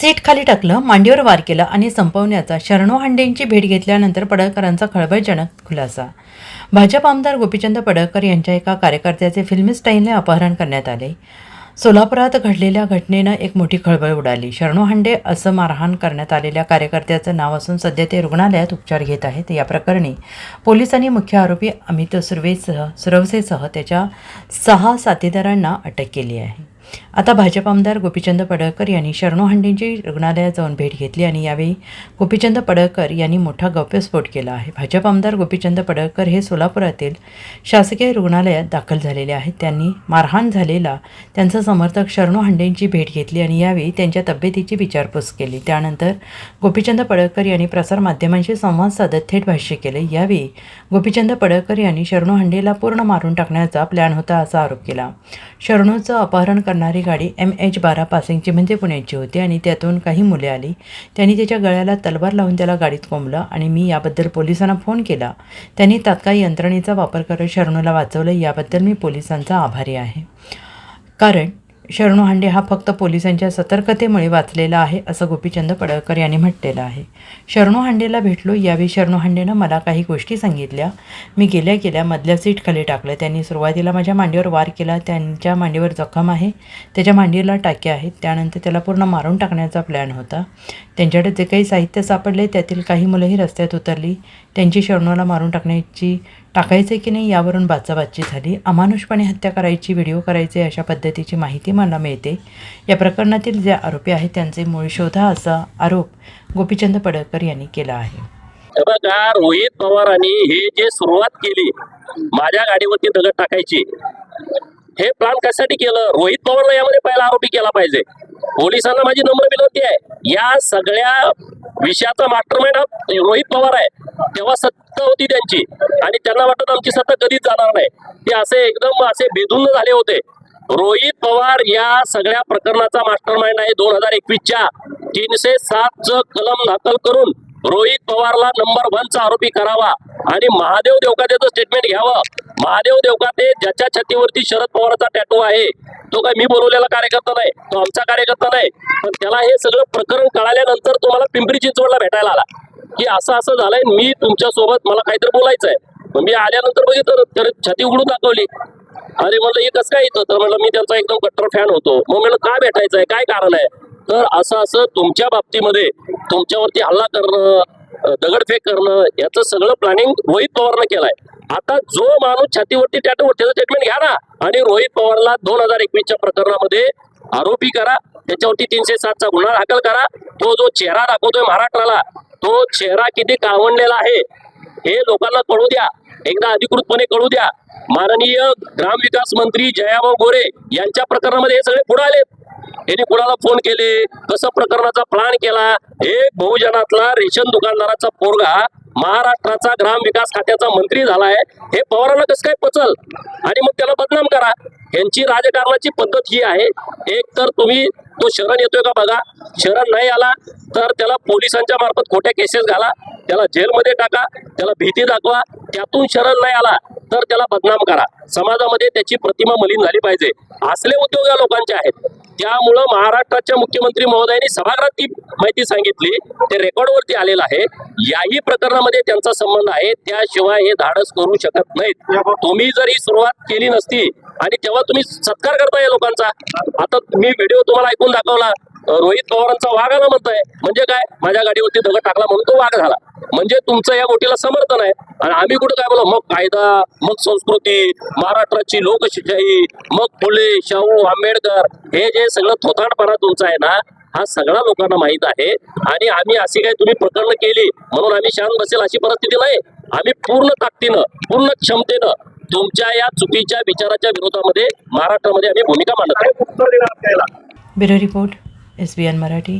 Seat खाली टाकलं मांडीवर वार केला आणि संपवण्याचा शरणो हांडेंची भेट घेतल्यानंतर पडळकरांचा खळबळजनक खुलासा. भाजप आमदार गोपीचंद पडळकर यांच्या एका कार्यकर्त्याचे फिल्मी स्टाईलने अपहरण करण्यात आले. सोलापुरात घडलेल्या घटनेनं एक मोठी खळबळ उडाली. शरणो हांडे असं मारहाण करण्यात आलेल्या कार्यकर्त्याचं नाव असून सध्या ते रुग्णालयात उपचार घेत आहेत. या प्रकरणी पोलिसांनी मुख्य आरोपी अमित सुरवेसह सुरवसेसह त्याच्या सहा साथीदारांना अटक केली आहे. आता भाजप आमदार गोपीचंद पडळकर यांनी शरणो हांडेंची रुग्णालयात जाऊन भेट घेतली आणि यावेळी गोपीचंद पडळकर यांनी मोठा गौप्यस्फोट केला आहे. भाजप आमदार गोपीचंद पडळकर हे सोलापुरातील शासकीय रुग्णालयात दाखल झालेले आहेत. त्यांनी मारहाण झालेला त्यांचा समर्थक शरणो हांडेंची भेट घेतली आणि यावेळी त्यांच्या तब्येतीची विचारपूस केली. त्यानंतर गोपीचंद पडळकर यांनी प्रसारमाध्यमांशी संवाद साधत थेट भाष्य केले. यावेळी गोपीचंद पडळकर यांनी शरणू हांडेला पूर्ण मारून टाकण्याचा प्लॅन होता असा आरोप केला. शरणूचं अपहरण करणारी गाडी एम एच बारा पासिंगची म्हणजे पुण्याची होती आणि त्यातून काही मुले आली. त्यांनी त्याच्या गळ्याला तलवार लावून त्याला गाडीत कोंबलं आणि मी याबद्दल पोलिसांना फोन केला. त्यांनी तात्काळ यंत्रणेचा वापर करत शरणूला वाचवलं. याबद्दल मी पोलिसांचा आभारी आहे. कारण शरणू हांडे हा फक्त पोलिसांच्या सतर्कतेमुळे वाचलेला आहे असं गोपीचंद पडळकर यांनी म्हटलेलं आहे. शरणू हांडेला भेटलो यावेळी शरणू हांडेनं मला काही गोष्टी सांगितल्या. मी गेल्या गेल्या मधल्या सीटखाली टाकलं. त्यांनी सुरुवातीला माझ्या मांडीवर वार केला. त्यांच्या मांडीवर जखम आहे. त्याच्या मांडीला टाके आहेत. त्यानंतर त्याला पूर्ण मारून टाकण्याचा प्लॅन होता. त्यांच्याकडे जे काही साहित्य सापडले त्यातील काही मुलंही रस्त्यात उतरली. त्यांची शरणाला मारून टाकण्याची टाकायचे की नाही यावरून बाचाबाची झाली. अमानुषपणे हत्या करायची व्हिडिओ करायचे अशा पद्धतीची माहिती मला मिळते. या प्रकरणातील जे आरोपी आहेत त्यांचे मूळ शोधा असा आरोप गोपीचंद पडळकर यांनी केला आहे. बघा रोहित पवारांनी हे जे सुरुवात केली माझ्या गाडीवरती दगड टाकायची हे प्लान कशासाठी केलं? रोहित पवारला यामध्ये पहिला आरोपी केला पाहिजे. पोलिसांना माझी नम्र विनंती आहे या सगळ्या विषयाचा मास्टरमाइंड हा रोहित पवार आहे. तेव्हा सत्ता होती त्यांची. आणि त्यांना वाटत आमची सत्ता कधीच जाणार नाही. ते असे एकदम असे बेधुंद झाले होते. रोहित पवार या सगळ्या प्रकरणाचा मास्टरमाइंड आहे दोन हजार एकवीसच्या. तीनशे सात कलम दाखल करून रोहित पवारला नंबर वनचा आरोपी करावा आणि महादेव देवकातेचं स्टेटमेंट घ्यावं. महादेव देवकाते ज्याच्या छातीवरती शरद पवारचा टॅटू आहे तो काय मी बोलवलेला कार्यकर्ता नाही तो आमचा कार्यकर्ता नाही पण त्याला हे सगळं प्रकरण कळाल्यानंतर तुम्हाला पिंपरी चिंचवडला भेटायला आला. की असं असं झालंय मी तुमच्यासोबत मला काहीतरी बोलायचं आहे मग मी आल्यानंतर बघितलं तर छाती उघडून दाखवली. अरे म्हणलं हे कसं काय येतं? तर म्हणलं मी त्यांचा एकदम कट्टर फॅन होतो. मग म्हणलं काय भेटायचं आहे काय कारण आहे? तर असं असं तुमच्या बाबतीमध्ये तुमच्यावरती हल्ला करणं दगडफेक करणं याचं सगळं प्लॅनिंग रोहित पवारनं केलंय. आता जो माणूस छातीवरती टॅटू त्याचं स्टेटमेंट घ्या ना. आणि रोहित पवारला दोन हजार एकवीसच्या प्रकरणामध्ये आरोपी करा. त्याच्यावरती तीनशे सातचा गुन्हा दाखल करा. तो जो चेहरा दाखवतोय महाराष्ट्राला तो चेहरा किती कावणलेला आहे हे लोकांना कळू द्या. एकदा अधिकृतपणे कळू द्या. माननीय ग्रामविकास मंत्री जयाभाऊ गोरे यांच्या प्रकरणामध्ये हे सगळे पुढे आले. यांनी कुणाला फोन केले? कसं प्रकरणाचा प्लान केला? एक बहुजनातला रेशन दुकानदाराचा पोरगा महाराष्ट्राचा ग्राम विकास खात्याचा मंत्री झालाय. हे पवारांना कसं काय पचल? आणि मग त्याला बदनाम करा. यांची राजकारणाची पद्धत ही आहे. एक तर तुम्ही तो शरण येतोय का बघा. शरण नाही आला तर त्याला पोलिसांच्या मार्फत खोट्या केसेस घाला. त्याला जेलमध्ये टाका त्याला भीती दाखवा. त्यातून शरण नाही आला तर त्याला बदनाम करा. समाजामध्ये त्याची प्रतिमा मलिन झाली पाहिजे. असले उद्योग या लोकांचे आहेत. त्यामुळं महाराष्ट्राच्या मुख्यमंत्री महोदयांनी सभागृहात ती माहिती सांगितली. ते रेकॉर्डवरती आलेलं आहे. याही प्रकरणामध्ये त्यांचा संबंध आहे. त्याशिवाय हे धाडस करू शकत नाहीत. तुम्ही जर ही सुरुवात केली नसती आणि तेव्हा तुम्ही सत्कार करता या लोकांचा. आता मी व्हिडिओ तुम्हाला ऐकून दाखवला. रोहित पवारांचा वाघ आला म्हणताय. म्हणजे काय? माझ्या गाडीवरती दगड टाकला म्हणून तो वाघ झाला. म्हणजे तुमचं या गोष्टीला समर्थन आहे. आणि आम्ही कुठं काय बोला? मग कायदा मग संस्कृती महाराष्ट्राची लोकशाही मग फुले शाहू आंबेडकर हे जे सगळं थोताडपणा तुमचा आहे ना हा सगळा लोकांना माहीत आहे. आणि आम्ही अशी काय तुम्ही प्रकरण केली म्हणून आम्ही शांत बसेल अशी परिस्थिती नाही. आम्ही पूर्ण ताकदीनं पूर्ण क्षमतेनं तुमच्या या चुकीच्या विचाराच्या विरोधामध्ये महाराष्ट्रामध्ये आम्ही भूमिका मांडत आहे. Bureau report S B N Marathi.